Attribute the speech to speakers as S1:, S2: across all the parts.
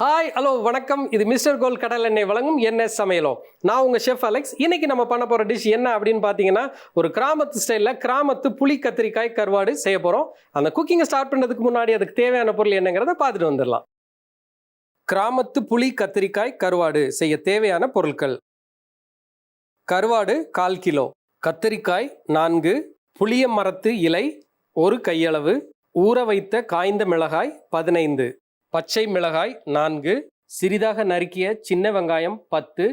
S1: Hi hello வணக்கம். இது mister கோல் கடல் எண்ணெய் வழங்கும் என்ன சமையலோ. நான் உங்கள் ஷெஃப் அலெக்ஸ் இன்றைக்கி நம்ம பண்ண போகிற டிஷ் என்ன அப்படின்னு பார்த்தீங்கன்னா ஒரு கிராமத்து ஸ்டைலில் கிராமத்து புளி கத்திரிக்காய் கருவாடு செய்ய போகிறோம் அந்த குக்கிங்கை ஸ்டார்ட் பண்ணுறதுக்கு முன்னாடி அதுக்கு தேவையான பொருள் என்னங்கிறத பார்த்துட்டு வந்துடலாம். கிராமத்து புளி கத்திரிக்காய் கருவாடு செய்ய தேவையான பொருட்கள். கருவாடு கால் கிலோ. கத்திரிக்காய் நான்கு. புளிய மரத்து இலை ஒரு கையளவு. ஊற வைத்த காய்ந்த மிளகாய் பதினைந்து. பச்சை மிளகாய் நான்கு சிறிதாக நறுக்கிய சின்ன வெங்காயம் பத்து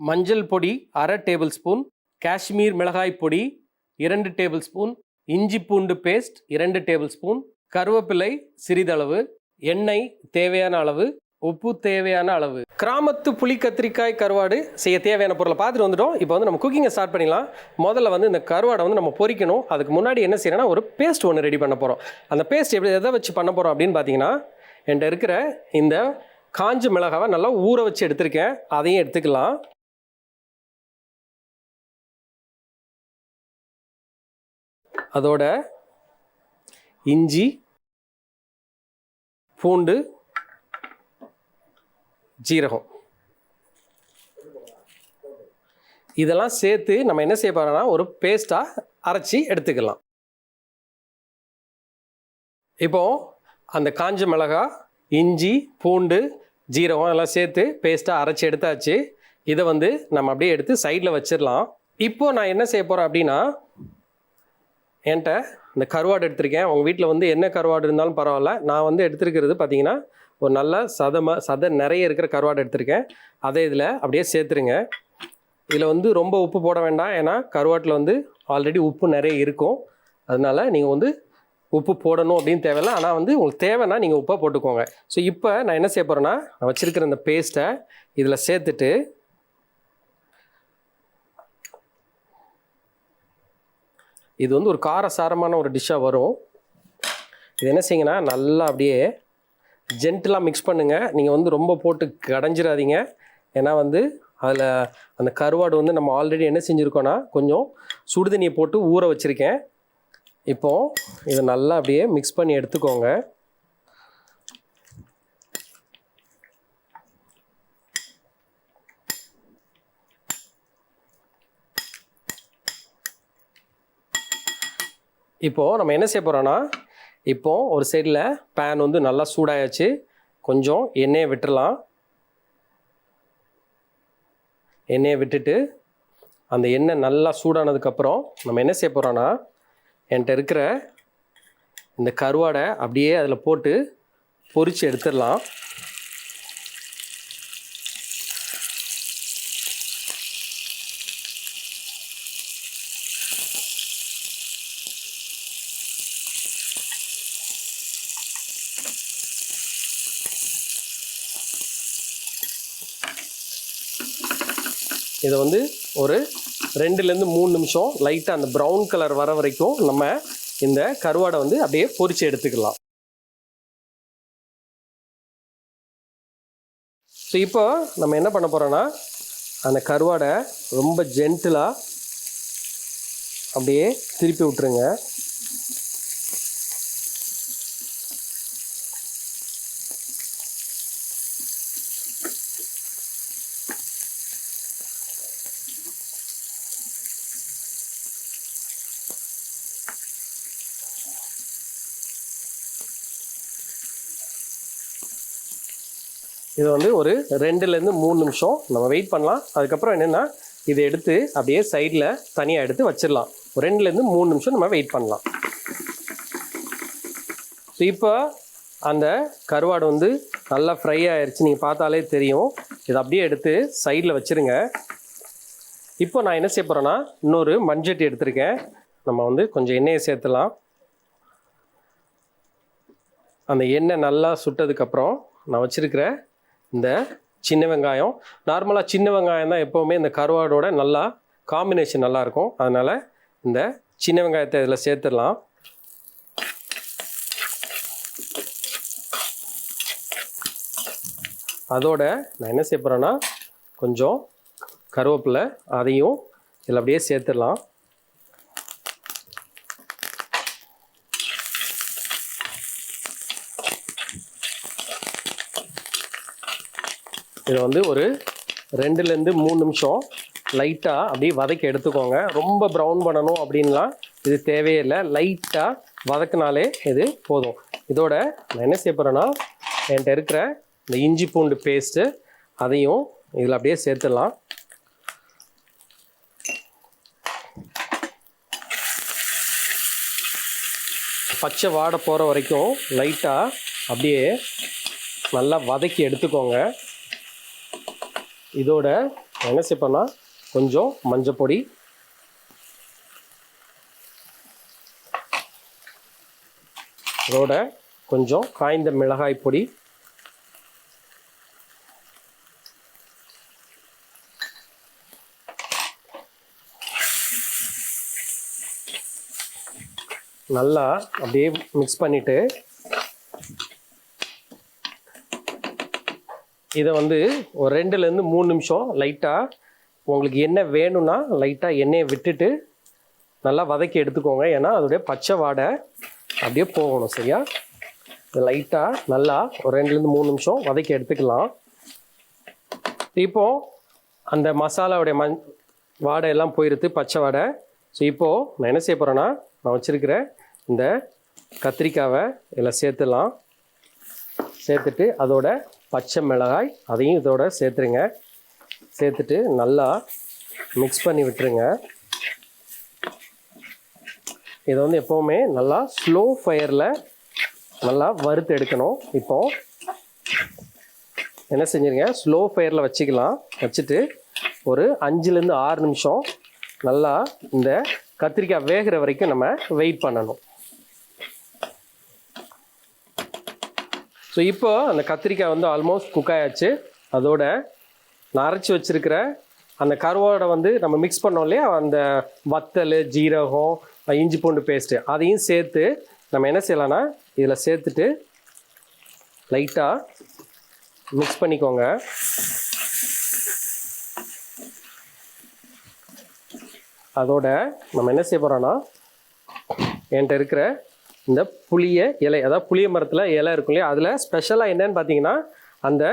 S1: மஞ்சள் பொடி அரை டேபிள் ஸ்பூன் காஷ்மீர் மிளகாய் பொடி இரண்டு டேபிள் ஸ்பூன் இஞ்சி பூண்டு பேஸ்ட் இரண்டு டேபிள் ஸ்பூன் கருவேப்பிலை சிறிதளவு எண்ணெய் தேவையான அளவு உப்பு தேவையான அளவு. கிராமத்து புளி கத்திரிக்காய் கருவாடு செய்ய தேவையான பொருளை பார்த்துட்டு வந்துட்டோம். இப்போ வந்து நம்ம குக்கிங்கை ஸ்டார்ட் பண்ணிடலாம். முதல்ல வந்து இந்த கருவாடை வந்து நம்ம பொறிக்கணும் அதுக்கு முன்னாடி என்ன செய்யணும்னா ஒரு பேஸ்ட் ஒன்று ரெடி பண்ண போகிறோம் அந்த பேஸ்ட் எப்படி எதை வச்சு பண்ண போகிறோம் அப்படின்னு பார்த்தீங்கன்னா என்கிட்ட இருக்கிற இந்த காஞ்ச மிளகாவை நல்லா ஊற வச்சு எடுத்திருக்கேன். அதையும் எடுத்துக்கலாம். அதோட இஞ்சி பூண்டு ஜீரகம். இதெல்லாம் சேர்த்து நம்ம என்ன செய்ய போகிறோம்னா ஒரு பேஸ்ட்டாக அரைச்சி எடுத்துக்கலாம். இப்போது அந்த காஞ்ச மிளகா இஞ்சி பூண்டு ஜீரகம் எல்லாம் சேர்த்து பேஸ்ட்டாக அரைச்சி எடுத்தாச்சு. இதை வந்து நம்ம அப்படியே எடுத்து சைடில் வச்சிடலாம். இப்போது நான் என்ன செய்ய போகிறேன் அப்படின்னா என்கிட்ட இந்த கருவாடு எடுத்திருக்கேன். உங்கள் வீட்டில் வந்து என்ன கருவாடு இருந்தாலும் பரவாயில்ல. நான் வந்து எடுத்திருக்கிறது பார்த்தீங்கன்னா ஒரு நல்ல சதம சத நிறைய இருக்கிற கருவாடு எடுத்திருக்கேன். அதை இதில் அப்படியே சேர்த்துருங்க. இதில் வந்து ரொம்ப உப்பு போட வேண்டாம். ஏன்னா கருவாட்டில் வந்து ஆல்ரெடி உப்பு நிறைய இருக்கும். அதனால நீங்கள் வந்து உப்பு போடணும் அப்படின்னு தேவையில்ல. ஆனால் வந்து உங்களுக்கு தேவைன்னா நீங்கள் உப்பை போட்டுக்கோங்க. ஸோ இப்போ நான் என்ன செய்ய போகிறேன்னா நான் வச்சுருக்கிற இந்த பேஸ்ட்டை இதில் சேர்த்துட்டு இது வந்து ஒரு காரசாரமான ஒரு டிஷ்ஷாக வரும். இது என்ன செய்யுங்கன்னா நல்லா அப்படியே ஜென்டிலாக மிக்ஸ் பண்ணுங்கள் நீங்கள் வந்து ரொம்ப போட்டு கடைஞ்சிடாதீங்க. ஏன்னா வந்து அதில் அந்த கருவாடு வந்து நம்ம ஆல்ரெடி என்ன செஞ்சுருக்கோன்னா கொஞ்சம் சுடுதண்ணியை போட்டு ஊற வச்சுருக்கேன். இப்போ இதை நல்லா அப்படியே மிக்ஸ் பண்ணி எடுத்துக்கோங்க. இப்போது நம்ம என்ன செய்ய போகிறோன்னா இப்போ ஒரு சைடில் பேன் வந்து நல்லா சூடாயாச்சு. கொஞ்சம் எண்ணெயை விட்டுறலாம். எண்ணெயை விட்டுட்டு அந்த எண்ணெய் நல்லா சூடானதுக்கப்புறம் நம்ம என்ன செய்ய போகிறோன்னா என்கிட்ட இருக்கிற இந்த கருவாடை அப்படியே அதில் போட்டு பொரித்து எடுத்துடலாம். இதை வந்து ஒரு ரெண்டுலேருந்து மூணு நிமிஷம் லைட்டாக அந்த ப்ரௌன் கலர் வர வரைக்கும் நம்ம இந்த கருவாடை வந்து அப்படியே பொறிச்சு எடுத்துக்கலாம். ஸோ இப்போ நம்ம என்ன பண்ண போகிறோன்னா அந்த கருவாடை ரொம்ப ஜென்டிலாக அப்படியே திருப்பி விட்டுருங்க. இது வந்து ஒரு ரெண்டுலேருந்து மூணு நிமிஷம் நம்ம வெயிட் பண்ணலாம். அதுக்கப்புறம் என்னென்னா இதை எடுத்து அப்படியே சைடில் தனியாக எடுத்து வச்சிடலாம். ரெண்டுலேருந்து மூணு நிமிஷம் நம்ம வெயிட் பண்ணலாம். ஸோ இப்போ அந்த கருவாடு வந்து நல்லா ஃப்ரை ஆயிடுச்சு நீங்கள் பார்த்தாலே தெரியும். இதை அப்படியே எடுத்து சைடில் வச்சுருங்க. இப்போ நான் என்ன செய்ய போகிறேன்னா இன்னொரு மண்சட்டி எடுத்திருக்கேன். நம்ம வந்து கொஞ்சம் எண்ணெயை சேர்த்துலாம். அந்த எண்ணெய் நல்லா சுட்டதுக்கப்புறம் நான் வச்சுருக்கிற இந்த சின்ன வெங்காயம். நார்மலாக சின்ன வெங்காயம் தான் எப்போவுமே இந்த கருவாடோட நல்லா காம்பினேஷன் நல்லாயிருக்கும் அதனால் இந்த சின்ன வெங்காயத்தை இதில் சேர்த்துடலாம். அதோட நான் என்ன செய்ய போகிறேன்னா கொஞ்சம் கருவேப்பிலை அதையும் இதில் அப்படியே சேர்த்துடலாம். இதை வந்து ஒரு ரெண்டுலேருந்து மூணு நிமிஷம் லைட்டாக அப்படியே வதக்கி எடுத்துக்கோங்க. ரொம்ப ப்ரௌன் பண்ணணும் அப்படின்லாம் இது தேவையில்லை லைட்டாக வதக்கினாலே இது போதும். இதோட நான் என்ன செய்ய போகிறேன்னா என்கிட்ட இருக்கிற இந்த இஞ்சி பூண்டு பேஸ்ட்டு அதையும் இதில் அப்படியே சேர்த்துடலாம். பச்சை வாடை போகிற வரைக்கும் லைட்டாக அப்படியே நல்லா வதக்கி எடுத்துக்கோங்க. இதோட என்ன செய்ப்பேன்னா கொஞ்சம் மஞ்சள் பொடி. இதோட கொஞ்சம் காய்ந்த மிளகாய் பொடி. நல்லா அப்படியே மிக்ஸ் பண்ணிவிட்டு இதை வந்து ஒரு ரெண்டுலேருந்து மூணு நிமிஷம் லைட்டாக உங்களுக்கு என்ன வேணும்னா லைட்டாக எண்ணெயை விட்டுட்டு நல்லா வதக்கி எடுத்துக்கோங்க. ஏன்னா அதோடைய பச்சை வாடை அப்படியே போகணும் சரியா? லைட்டாக நல்லா ஒரு ரெண்டுலேருந்து மூணு நிமிஷம் வதக்கி எடுத்துக்கலாம். இப்போது அந்த மசாலாவுடைய மண் வாடை எல்லாம் போயிருது பச்சை வாடை. ஸோ இப்போது நான் என்ன செய்ய போகிறேன்னா நான் வச்சுருக்கிற இந்த கத்திரிக்காவை இதில் சேர்த்துலாம் சேர்த்துட்டு அதோட பச்சை மிளகாய் அதையும் இதோட சேர்த்துருங்க. சேர்த்துட்டு நல்லா மிக்ஸ் பண்ணி விட்டுருங்க. இதை வந்து எப்போவுமே நல்லா ஸ்லோ ஃபயரில் நல்லா வறுத்து எடுக்கணும். இப்போ என்ன செஞ்சுருங்க? ஸ்லோ ஃபயரில் வச்சுக்கலாம். வச்சுட்டு ஒரு அஞ்சுலேருந்து ஆறு நிமிஷம் நல்லா இந்த கத்திரிக்காய் வேகிற வரைக்கும் நம்ம வெயிட் பண்ணணும். ஸோ இப்போ அந்த கத்திரிக்காய் வந்து ஆல்மோஸ்ட் குக் ஆயாச்சு. அதோட நான் அரைச்சி வச்சிருக்கிற அந்த கருவோட வந்து நம்ம மிக்ஸ் பண்ணோம் இல்லையா? அந்த வத்தல் ஜீரகம் இஞ்சி பூண்டு பேஸ்ட்டு அதையும் சேர்த்து நம்ம என்ன செய்யலாம்னா இதில் சேர்த்துட்டு லைட்டாக மிக்ஸ் பண்ணிக்கோங்க. அதோட நம்ம என்ன செய்ய போகிறோன்னா என்கிட்ட இருக்கிற இந்த புளிய இலை அதாவது புளிய மரத்தில் இலை இருக்கும் இல்லையா? அதில் ஸ்பெஷலாக என்னன்னு பார்த்தீங்கன்னா அந்த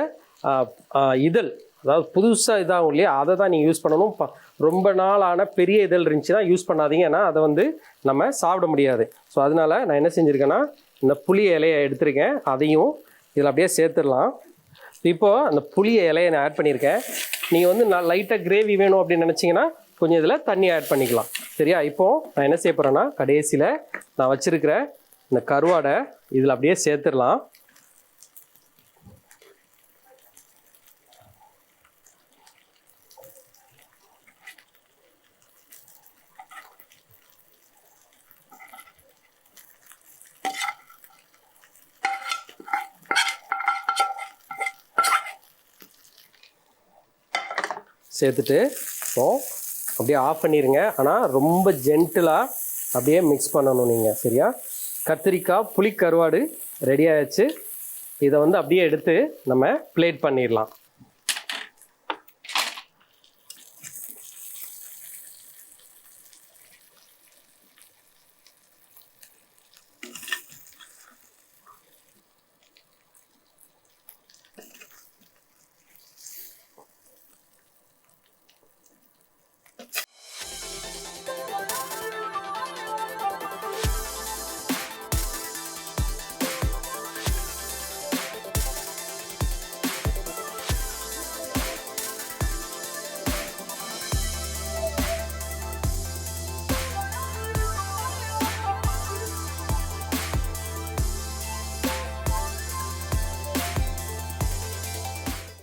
S1: இதழ் அதாவது புதுசாக இதாகும் இல்லையா? அதை தான் நீங்கள் யூஸ் பண்ணணும். ப- ரொம்ப நாளான பெரிய இதழ் இருந்துச்சுன்னா யூஸ் பண்ணாதீங்க. ஏன்னா அதை வந்து நம்ம சாப்பிட முடியாது. ஸோ அதனால நான் என்ன செஞ்சுருக்கேன்னா இந்த புளிய இலையை எடுத்திருக்கேன். அதையும் இதில் அப்படியே சேர்த்துடலாம். இப்போது அந்த புளிய இலையை நான் ஆட் பண்ணியிருக்கேன். நீங்கள் வந்து நான் லைட்டாக கிரேவி வேணும் அப்படின்னு நினச்சிங்கன்னா கொஞ்சம் இதில் தண்ணி ஆட் பண்ணிக்கலாம். சரியா? இப்போது நான் என்ன செய்ய போகிறேன்னா கடைசியில் நான் வச்சுருக்கிற இந்த கருவாடை இதில் அப்படியே சேர்த்துடலாம். சேர்த்துட்டு இப்போ அப்படியே ஆஃப் பண்ணிடுங்க ஆனால் ரொம்ப ஜென்டிலாக அப்படியே மிக்ஸ் பண்ணணும் நீங்கள் சரியா? கத்திரிக்காய் புளி கருவாடு ரெடி ஆயாச்சு இதை வந்து அப்படியே எடுத்து நம்ம பிளேட் பண்ணிடலாம்.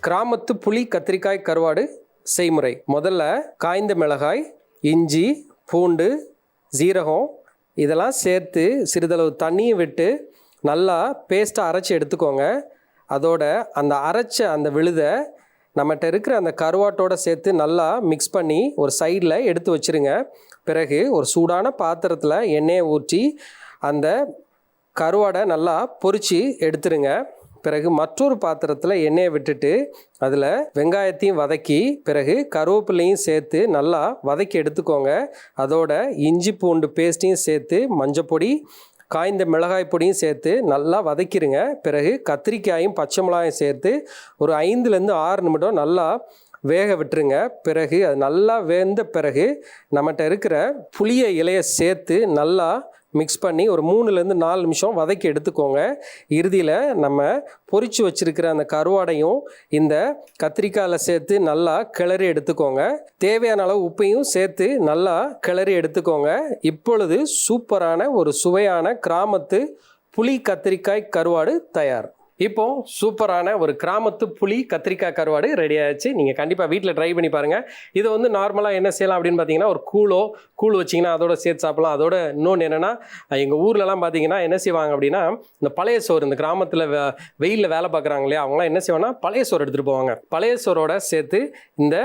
S1: கிராமத்து புளி கத்திரிக்காய் கருவாடு செய்முறை. முதல்ல காய்ந்த மிளகாய் இஞ்சி பூண்டு சீரகம் இதெல்லாம் சேர்த்து சிறிதளவு தண்ணியும் விட்டு நல்லா பேஸ்ட்டாக அரைச்சி எடுத்துக்கோங்க. அதோட அந்த அரைச்ச அந்த விழுதை நம்மகிட்ட இருக்கிற அந்த கருவாட்டோட சேர்த்து நல்லா மிக்ஸ் பண்ணி ஒரு சைடில் எடுத்து வச்சிருங்க. பிறகு ஒரு சூடான பாத்திரத்தில் எண்ணெயை ஊற்றி அந்த கருவாடை நல்லா பொறிச்சு எடுத்துருங்க. பிறகு மற்றொரு பாத்திரத்தில் எண்ணெயை விட்டுட்டு அதில் வெங்காயத்தையும் வதக்கி பிறகு கருவேப்பிலையும் சேர்த்து நல்லா வதக்கி எடுத்துக்கோங்க. அதோட இஞ்சி பூண்டு பேஸ்ட்டையும் சேர்த்து மஞ்சப்பொடி காய்ந்த மிளகாய் பொடியும் சேர்த்து நல்லா வதக்கிடுங்க பிறகு கத்திரிக்காயும் பச்சை மிளகாயும் சேர்த்து ஒரு ஐந்துலேருந்து ஆறு நிமிடம் நல்லா வேக விட்டுருங்க. பிறகு அது நல்லா வேந்த பிறகு நம்மகிட்ட இருக்கிற புளிய இலையை சேர்த்து நல்லா மிக்ஸ் பண்ணி ஒரு மூணுலேருந்து நாலு நிமிஷம் வதக்கி எடுத்துக்கோங்க. இறுதியில் நம்ம பொறிச்சு வச்சுருக்கிற அந்த கருவாடையும் இந்த கத்திரிக்காயில் சேர்த்து நல்லா கிளறி எடுத்துக்கோங்க. தேவையான அளவு உப்பையும் சேர்த்து நல்லா கிளறி எடுத்துக்கோங்க. இப்பொழுது சூப்பரான ஒரு சுவையான கிராமத்து புளி கத்திரிக்காய் கருவாடு தயார். இப்போ சூப்பரான ஒரு கிராமத்து புளி கத்திரிக்காய் கருவாடு ரெடி ஆயிடுச்சு. நீங்கள் கண்டிப்பாக வீட்டில் ட்ரை பண்ணி பாருங்கள் இதை வந்து நார்மலாக என்ன செய்யலாம் அப்படின்னு பார்த்தீங்கன்னா ஒரு கூழோ கூழ் வச்சிங்கன்னா அதோட சேர்த்து சாப்பிடலாம். அதோட இன்னொன்று என்னென்னா எங்கள் ஊர்லலாம் பார்த்தீங்கன்னா என்ன செய்வாங்க அப்படின்னா இந்த பழைய சோறு இந்த கிராமத்தில் வெயிலில் வேலை பார்க்குறாங்க இல்லையா அவங்களாம் என்ன செய்வாங்கன்னா பழைய சோறு எடுத்துகிட்டு போவாங்க. பழைய சோறோட சேர்த்து இந்த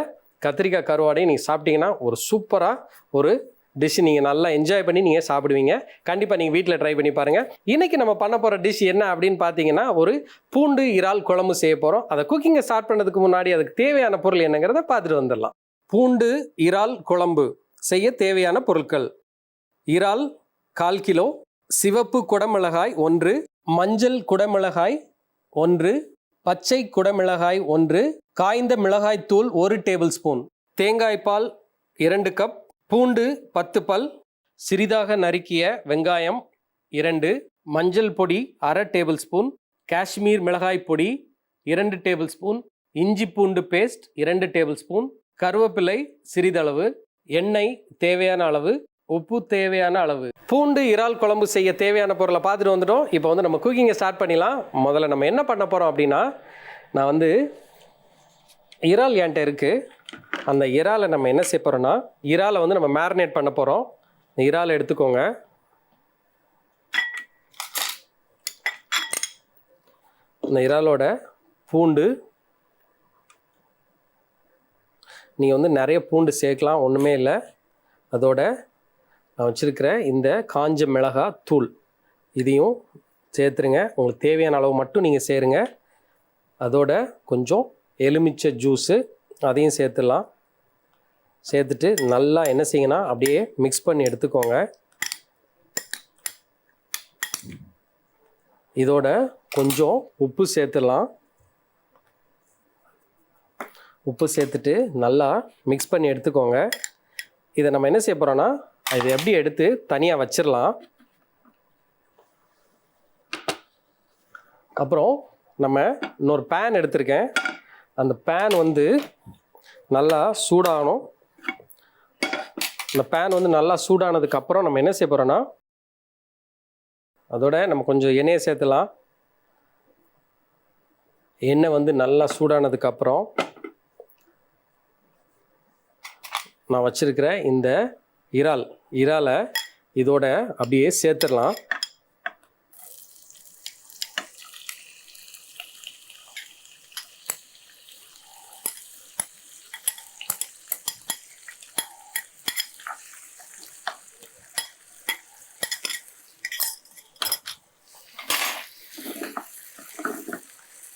S1: கத்திரிக்காய் கருவாடையும் நீங்கள் சாப்பிட்டீங்கன்னா ஒரு சூப்பராக ஒரு டிஷ் நீங்கள் நல்லா என்ஜாய் பண்ணி நீங்கள் சாப்பிடுவீங்க. கண்டிப்பாக நீங்கள் வீட்டில் ட்ரை பண்ணி பாருங்கள் இன்றைக்கி நம்ம பண்ண போகிற டிஷ் என்ன அப்படின்னு பார்த்தீங்கன்னா ஒரு பூண்டு இறால் குழம்பு செய்ய போகிறோம் அதை குக்கிங்கை ஸ்டார்ட் பண்ணதுக்கு முன்னாடி அதுக்கு தேவையான பொருள் என்னங்கிறத பார்த்துட்டு வந்துடலாம். பூண்டு இறால் குழம்பு செய்ய தேவையான பொருட்கள். இறால் கால் கிலோ சிவப்பு குடமிளகாய் ஒன்று மஞ்சள் குடமிளகாய் ஒன்று பச்சை குடமிளகாய் ஒன்று காய்ந்த மிளகாய் தூள் ஒரு டேபிள் ஸ்பூன் தேங்காய் பால் இரண்டு கப் பூண்டு பத்து பல் சிறிதாக நறுக்கிய வெங்காயம் இரண்டு மஞ்சள் பொடி அரை டேபிள் ஸ்பூன் காஷ்மீர் மிளகாய் பொடி இரண்டு டேபிள் ஸ்பூன் இஞ்சி பூண்டு பேஸ்ட் இரண்டு டேபிள் ஸ்பூன் கருவேப்பிலை சிறிதளவு எண்ணெய் தேவையான அளவு உப்பு தேவையான அளவு. பூண்டு இறால் குழம்பு செய்ய தேவையான பொருளை பார்த்துட்டு வந்துட்டோம். இப்போ வந்து நம்ம குக்கிங்கை ஸ்டார்ட் பண்ணிடலாம். முதல்ல நம்ம என்ன பண்ண போகிறோம் அப்படின்னா நான் வந்து இறால் என்கிட்ட இருக்குது அந்த இறாலை நம்ம என்ன செய்ய போகிறோன்னா இறாலை வந்து நம்ம மேரினேட் பண்ண போகிறோம் இந்த இறாலை எடுத்துக்கோங்க. இந்த இறாலோட பூண்டு. நீங்கள் வந்து நிறைய பூண்டு சேர்க்கலாம் ஒன்றுமே இல்லை. அதோட நான் வச்சுருக்கிற இந்த காஞ்ச மிளகா தூள் இதையும் சேர்த்துருங்க. உங்களுக்கு தேவையான அளவு மட்டும் நீங்கள் சேருங்க. அதோட கொஞ்சம் எலுமிச்சை ஜூஸு அதையும் சேர்த்துடலாம். சேர்த்துட்டு நல்லா என்ன செய்யுங்கன்னா அப்படியே மிக்ஸ் பண்ணி எடுத்துக்கோங்க. இதோட கொஞ்சம் உப்பு சேர்த்துடலாம். உப்பு சேர்த்துட்டு நல்லா மிக்ஸ் பண்ணி எடுத்துக்கோங்க. இதை நம்ம என்ன செய்ய போகிறோன்னா இதை எப்படி எடுத்து தனியாக வச்சிடலாம். அப்புறம் நம்ம இன்னொரு பேன் எடுத்திருக்கேன். அந்த பேன் வந்து நல்லா சூடாகணும். அந்த பேன் வந்து நல்லா சூடானதுக்கப்புறம் நம்ம என்ன செய்ய போகிறோன்னா அதோட நம்ம கொஞ்சம் எண்ணெயை சேர்த்துலாம். எண்ணெய் வந்து நல்லா சூடானதுக்கப்புறம் நான் வச்சுருக்கிற இந்த இறால் இறாலை இதோட அப்படியே சேர்த்துடலாம்.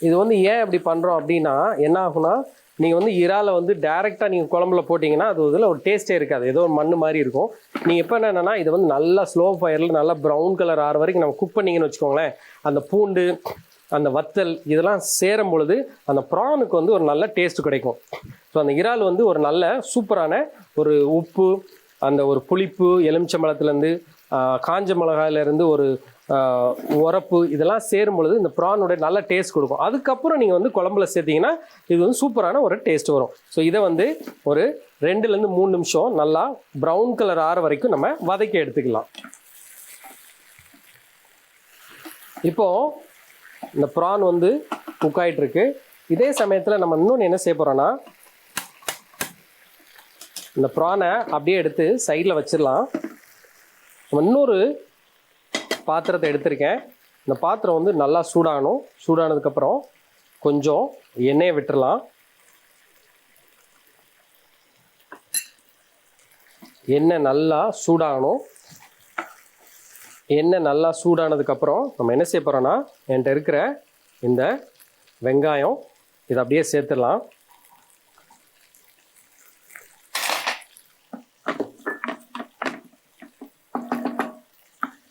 S1: இது வந்து ஏன் இப்படி பண்ணுறோம் அப்படின்னா என்ன ஆகும்னா நீங்கள் வந்து இறாலை வந்து டேரெக்டாக நீங்கள் குழம்புல போட்டிங்கன்னா அது இதில் ஒரு டேஸ்ட்டே இருக்காது. ஏதோ ஒரு மண் மாதிரி இருக்கும். நீங்கள் இப்போ என்னென்னா இதை வந்து நல்லா ஸ்லோ ஃபயரில் நல்லா ப்ரௌன் கலர் ஆகிற வரைக்கும் நம்ம குக் பண்ணிங்கன்னு வச்சுக்கோங்களேன். அந்த பூண்டு அந்த வத்தல் இதெல்லாம் சேரும் பொழுது அந்த ப்ரானுக்கு வந்து ஒரு நல்ல டேஸ்ட் கிடைக்கும். ஸோ அந்த இறால் வந்து ஒரு நல்ல சூப்பரான ஒரு உப்பு அந்த ஒரு புளிப்பு எலுமிச்சம்பழத்துலேருந்து காஞ்ச மிளகாயிலேருந்து ஒரு உரப்பு இதெல்லாம் சேரும் பொழுது இந்த ப்ரானுடைய நல்ல டேஸ்ட் கொடுக்கும். அதுக்கப்புறம் நீங்கள் வந்து குழம்புல சேர்த்தீங்கன்னா இது வந்து சூப்பரான ஒரு டேஸ்ட் வரும். ஸோ இதை வந்து ஒரு ரெண்டுலேருந்து மூணு நிமிஷம் நல்லா ப்ரௌன் கலர் ஆற வரைக்கும் நம்ம வதக்கி எடுத்துக்கலாம். இப்போது இந்த ப்ரான் வந்து குக் ஆகிட்டுருக்கு இதே சமயத்தில் நம்ம இன்னொன்று என்ன செய்ய போகிறோன்னா இந்த ப்ரானை அப்படியே எடுத்து சைடில் வச்சிடலாம். நம்ம இன்னொரு பாத்திரத்தை எடுத்திருக்கேன். இந்த பாத்திரம் வந்து நல்லா சூடாகணும். சூடானதுக்கப்புறம் கொஞ்சம் எண்ணெயை விட்டுறலாம். எண்ணெய் நல்லா சூடாகணும். எண்ணெய் நல்லா சூடானதுக்கப்புறம் நம்ம என்ன செய்ய போகிறோன்னா என்கிட்ட இருக்கிற இந்த வெங்காயம் இதை அப்படியே சேர்த்துடலாம்.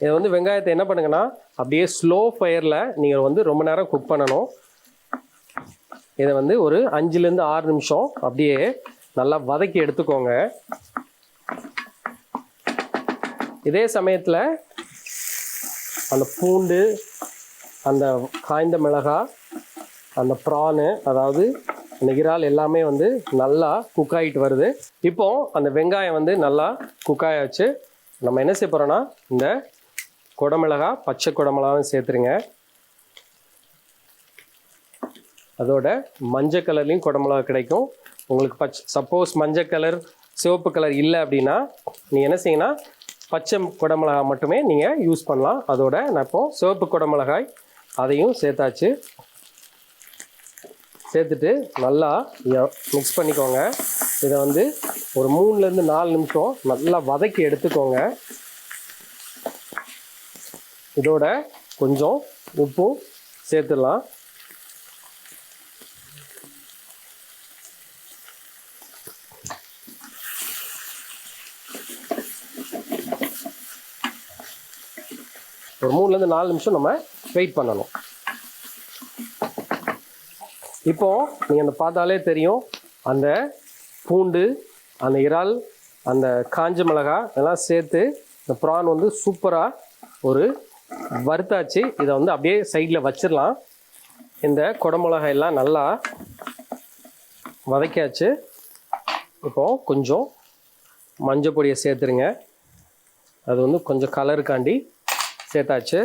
S1: இதை வந்து வெங்காயத்தை என்ன பண்ணுங்கன்னா அப்படியே ஸ்லோ ஃபயரில் நீங்கள் வந்து ரொம்ப நேரம் குக் பண்ணணும். இதை வந்து ஒரு அஞ்சுலேருந்து ஆறு நிமிஷம் அப்படியே நல்லா வதக்கி எடுத்துக்கோங்க. இதே சமயத்தில் அந்த பூண்டு அந்த காய்ந்த மிளகாய் அந்த ப்ரானு அதாவது அந்த இறால் எல்லாமே வந்து நல்லா குக் ஆகிட்டு வருது. இப்போ அந்த வெங்காயம் வந்து நல்லா குக் ஆயாச்சு. நம்ம என்ன செய்ய போகிறோன்னா இந்த குடமிளகா பச்சை குடமிளகாவும் சேர்த்துருங்க. அதோட மஞ்சள் கலர்லேயும் குடமிளகா கிடைக்கும். உங்களுக்கு பச் சப்போஸ் மஞ்சள் கலர் சிவப்பு கலர் இல்லை அப்படின்னா நீங்கள் என்ன செய்யணும் பச்சை குடமிளகா மட்டுமே நீங்கள் யூஸ் பண்ணலாம். அதோட நான் இப்போது சிவப்பு குடமிளகாய் அதையும் சேர்த்தாச்சு. சேர்த்துட்டு நல்லா மிக்ஸ் பண்ணிக்கோங்க. இதை வந்து ஒரு மூணுலேருந்து நாலு நிமிஷம் நல்லா வதக்கி எடுத்துக்கோங்க. இதோட கொஞ்சம் உப்பும் சேர்த்துடலாம். ஒரு மூணுலேருந்து நாலு நிமிஷம் நம்ம வெயிட் பண்ணணும். இப்போ நீங்கள் அந்த பார்த்தாலே தெரியும். அந்த பூண்டு அந்த இறால் அந்த காஞ்ச மிளகாய் இதெல்லாம் சேர்த்து இந்த ப்ரான் வந்து சூப்பராக ஒரு வறுத்தாச்சு. இதை வந்து அப்படியே சைடில் வச்சிடலாம். இந்த குடமிளகாய் எல்லாம் நல்லா வதக்கியாச்சு. இப்போது கொஞ்சம் மஞ்சள் பொடியை சேர்த்துருங்க. அது வந்து கொஞ்சம் கலருக்காண்டி சேர்த்தாச்சு.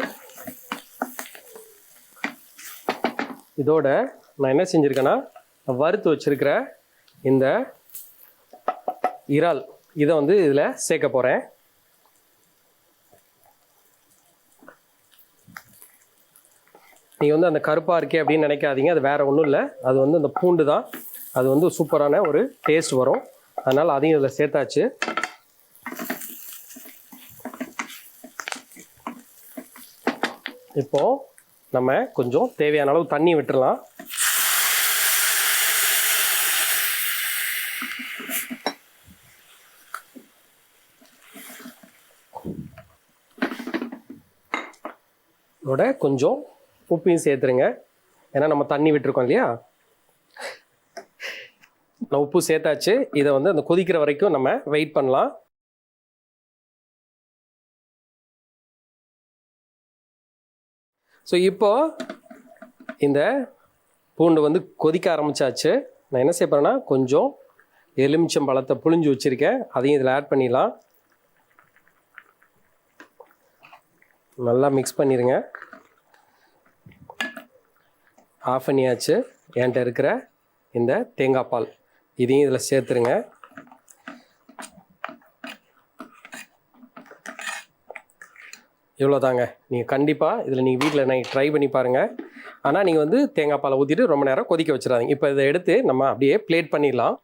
S1: இதோட நான் என்ன செஞ்சுருக்கேன்னா வறுத்து வச்சிருக்கிற இந்த இறால் இதை வந்து இதில் சேர்க்க போகிறேன் நீங்கள் வந்து அந்த கருப்பாக இருக்கே அப்படின்னு நினைக்காதீங்க. அது வேறு ஒன்றும் இல்லை. அது வந்து அந்த பூண்டு தான். அது வந்து சூப்பரான ஒரு டேஸ்ட் வரும். அதனால் அதையும் இதில் சேர்த்தாச்சு. இப்போ நம்ம கொஞ்சம் தேவையான அளவு தண்ணி விட்டுடலாம் இதோட கொஞ்சம் உப்பையும் சேர்த்துருங்க. ஏன்னா நம்ம தண்ணி விட்டுருக்கோம் இல்லையா? நான் உப்பு சேர்த்தாச்சு. இதை வந்து அந்த கொதிக்கிற வரைக்கும் நம்ம வெயிட் பண்ணலாம். ஸோ இப்போ இந்த பூண்டு வந்து கொதிக்க ஆரம்பிச்சாச்சு. நான் என்ன செய்யப்பறேன்னா கொஞ்சம் எலுமிச்சம் பழத்தை புழிஞ்சு வச்சுருக்கேன். அதையும் இதில் ஆட் பண்ணிடலாம். நல்லா மிக்ஸ் பண்ணிடுங்க ஆஃப் பண்ணியாச்சு என்கிட்ட இருக்கிற இந்த தேங்காய் பால். இதையும் இதில் சேர்த்துருங்க. இவ்வளோதாங்க. நீங்கள் கண்டிப்பாக இதில் நீங்கள் வீட்டில் நைட் ட்ரை பண்ணி பாருங்கள் ஆனால் நீங்கள் வந்து தேங்காய் பாலை ஊற்றிட்டு ரொம்ப நேரம் கொதிக்க வச்சிடாதீங்க. இப்போ இதை எடுத்து நம்ம அப்படியே பிளேட் பண்ணிடலாம்.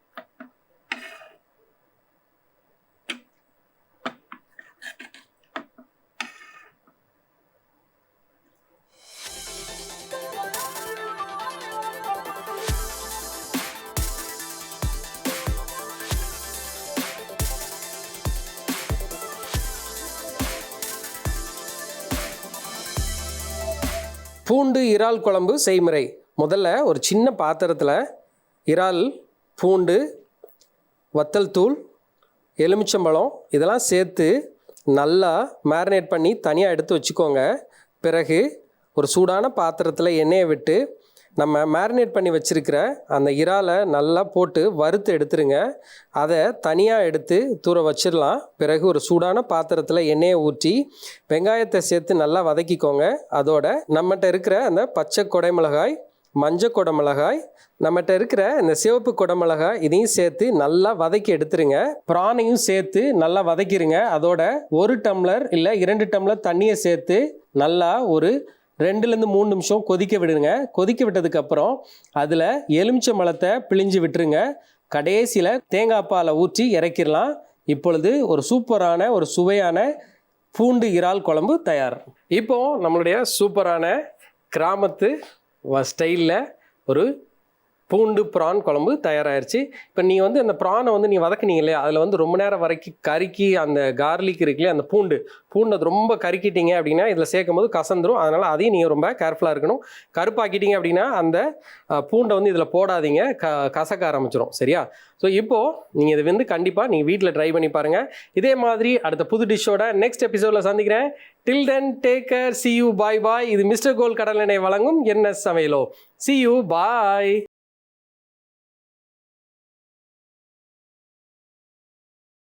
S1: பூண்டு இறால் குழம்பு செய்முறை. முதல்ல ஒரு சின்ன பாத்திரத்தில் இறால் பூண்டு வத்தல் தூள் எலுமிச்சம்பழம் இதெல்லாம் சேர்த்து நல்லா மேரினேட் பண்ணி தனியாக எடுத்து வச்சுக்கோங்க. பிறகு ஒரு சூடான பாத்திரத்தில் எண்ணெயை விட்டு நம்ம மேரினேட் பண்ணி வச்சுருக்கிற அந்த இறாலை நல்லா போட்டு வறுத்து எடுத்துருங்க. அதை தனியாக எடுத்து தூர வச்சிடலாம் பிறகு ஒரு சூடான பாத்திரத்தில் எண்ணெயை ஊற்றி வெங்காயத்தை சேர்த்து நல்லா வதக்கிக்கோங்க. அதோட நம்மகிட்ட இருக்கிற அந்த பச்சை கொடைமிளகாய் மஞ்சள் குடமிளகாய் நம்மகிட்ட இருக்கிற இந்த சிவப்பு குடமிளகாய் இதையும் சேர்த்து நல்லா வதக்கி எடுத்துருங்க. பிரானையும் சேர்த்து நல்லா வதக்கிடுங்க அதோட ஒரு டம்ளர் இல்லை இரண்டு டம்ளர் தண்ணியை சேர்த்து நல்லா ஒரு ரெண்டுலேருந்து மூணு நிமிஷம் கொதிக்க விடுங்க. கொதிக்க விட்டதுக்கப்புறம் அதில் எலுமிச்சை மலத்தை பிழிஞ்சு விட்டுருங்க. கடைசியில் தேங்காய் பாலை ஊற்றி இறக்கிடலாம். இப்பொழுது ஒரு சூப்பரான ஒரு சுவையான பூண்டு இறால் குழம்பு தயார். இப்போது நம்மளுடைய சூப்பரான கிராமத்து ஸ்டைலில் ஒரு பூண்டு ப்ரான் குழம்பு தயாராகிருச்சு இப்போ நீ வந்து அந்த ப்ரானை வந்து நீ வதக்குனீங்க இல்லையா? அதில் வந்து ரொம்ப நேரம் வரைக்கும் கருக்கி அந்த கார்லிக் இருக்குல்லையா அந்த பூண்டு. பூண்டு அது ரொம்ப கருக்கிட்டீங்க அப்படின்னா இதில் சேர்க்கும் போது கசந்துரும். அதனால் அதையும் நீங்கள் ரொம்ப கேர்ஃபுல்லாக இருக்கணும். கருப்பாக்கிட்டீங்க அப்படின்னா அந்த பூண்டை வந்து இதில் போடாதீங்க. க கசக்க ஆரம்பிச்சிடும் சரியா? ஸோ இப்போது நீங்கள் இதை வந்து கண்டிப்பாக நீங்கள் வீட்டில் ட்ரை பண்ணி பாருங்கள் இதே மாதிரி அடுத்த புது டிஷ்ஷோட நெக்ஸ்ட் எபிசோடில் சந்திக்கிறேன். Till then take care see you bye bye இது மிஸ்டர் கோல் கடல் எண்ணெய் வழங்கும். என்ன சமையலோ? C you bye